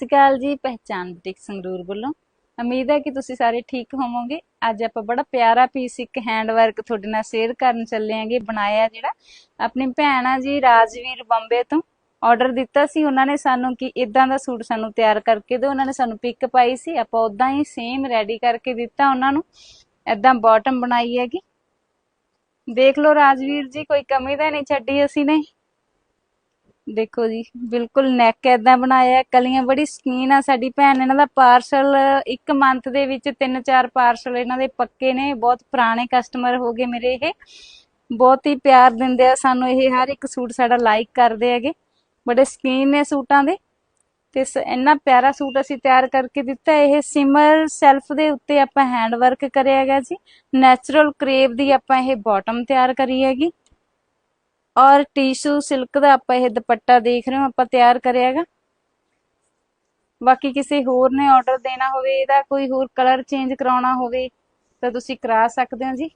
ਸਤਿ ਸ਼੍ਰੀ ਅਕਾਲ ਜੀ ਪਹਿਚਾਨ ਬੁਟੀਕ ਸੰਗਰੂਰ ਵੱਲੋਂ। ਉਮੀਦ ਹੈ ਕਿ ਤੁਸੀਂ ਸਾਰੇ ਠੀਕ ਹੋਵੋਗੇ। ਅੱਜ ਆਪਾਂ ਬੜਾ ਪਿਆਰਾ ਪੀਸ ਇੱਕ ਹੈਂਡ ਵਰਕ ਤੁਹਾਡੇ ਨਾਲ ਸ਼ੇਅਰ ਕਰਨ ਚੱਲੇ ਆਂਗੇ ਬਣਾਇਆ ਜਿਹੜਾ ਆਪਣੀ ਭੈਣ ਆ ਜੀ, ਰਾਜਵੀਰ ਬੰਬੇ ਤੋਂ ਆਰਡਰ ਦਿੱਤਾ ਸੀ। ਉਹਨਾਂ ਨੇ ਸਾਨੂੰ ਕਿ ਇਦਾਂ ਦਾ ਸੂਟ ਸਾਨੂੰ ਤਿਆਰ ਕਰਕੇ ਦਿਓ। ਉਹਨਾਂ ਨੇ ਸਾਨੂੰ ਪਿਕ ਪਾਈ ਸੀ। ਆਪਾਂ ਉਦਾਂ ਹੀ ਸੇਮ ਰੈਡੀ ਕਰਕੇ ਦਿੱਤਾ ਉਹਨਾਂ ਨੂੰ। ਇਦਾਂ ਬਾਟਮ ਬਣਾਈ ਹੈਗੀ। ਦੇਖ ਲਓ ਰਾਜਵੀਰ ਜੀ, ਕੋਈ ਕਮੀ ਤਾਂ ਨਹੀਂ ਛੱਡੀ ਅਸੀਂ ਨੇ। ਦੇਖੋ ਜੀ, ਬਿਲਕੁਲ ਨੈਕ ਐਦਾਂ ਬਣਾਇਆ ਕਲੀਆਂ ਬੜੀ ਸਕੀਨ ਆ ਸਾਡੀ ਭੈਣ, ਇਹਨਾਂ ਦਾ ਪਾਰਸਲ ਇੱਕ ਮੰਥ ਦੇ ਵਿੱਚ ਤਿੰਨ ਚਾਰ ਪਾਰਸਲ ਇਹਨਾਂ ਦੇ ਪੱਕੇ ਨੇ, ਬਹੁਤ ਪੁਰਾਣੇ ਕਸਟਮਰ ਹੋ ਗਏ ਮੇਰੇ ਇਹ, ਬਹੁਤ ਹੀ ਪਿਆਰ ਦਿੰਦੇ ਆ ਸਾਨੂੰ ਇਹ, ਹਰ ਇੱਕ ਸੂਟ ਸਾਡਾ ਲਾਈਕ ਕਰਦੇ ਹੈਗੇ, ਬੜੇ ਸਕੀਨ ਨੇ ਸੂਟਾਂ ਦੇ, ਤੇ ਸ- ਇੰਨਾ ਪਿਆਰਾ ਸੂਟ ਅਸੀਂ ਤਿਆਰ ਕਰਕੇ ਦਿੱਤਾ, ਇਹ ਸਿਮਰ ਸੈਲਫ ਦੇ ਉੱਤੇ ਆਪਾਂ ਹੈਂਡ ਵਰਕ ਕਰਿਆ ਹੈਗਾ ਜੀ ਨੈਚੁਰਲ ਕਰੇਵ ਦੀ ਆਪਾਂ ਇਹ ਬਾਟਮ ਤਿਆਰ ਕਰੀ ਹੈਗੀ ਔਰ ਟਿਸ਼ੂ ਸਿਲਕ ਦਾ ਆਪਾਂ ਇਹ ਦੁਪੱਟਾ ਦੇਖ ਰਹੇ ਹੋ, ਆਪਾਂ ਤਿਆਰ ਕਰਿਆ ਹੈਗਾ। ਬਾਕੀ ਕਿਸੇ ਹੋਰ ਨੇ ਆਰਡਰ ਦੇਣਾ ਹੋਵੇ, ਇਹਦਾ ਕੋਈ ਹੋਰ ਕਲਰ ਚੇਂਜ ਕਰਾਉਣਾ ਹੋਵੇ, ਤਾਂ ਤੁਸੀਂ ਕਰਾ ਸਕਦੇ ਹੋ ਜੀ।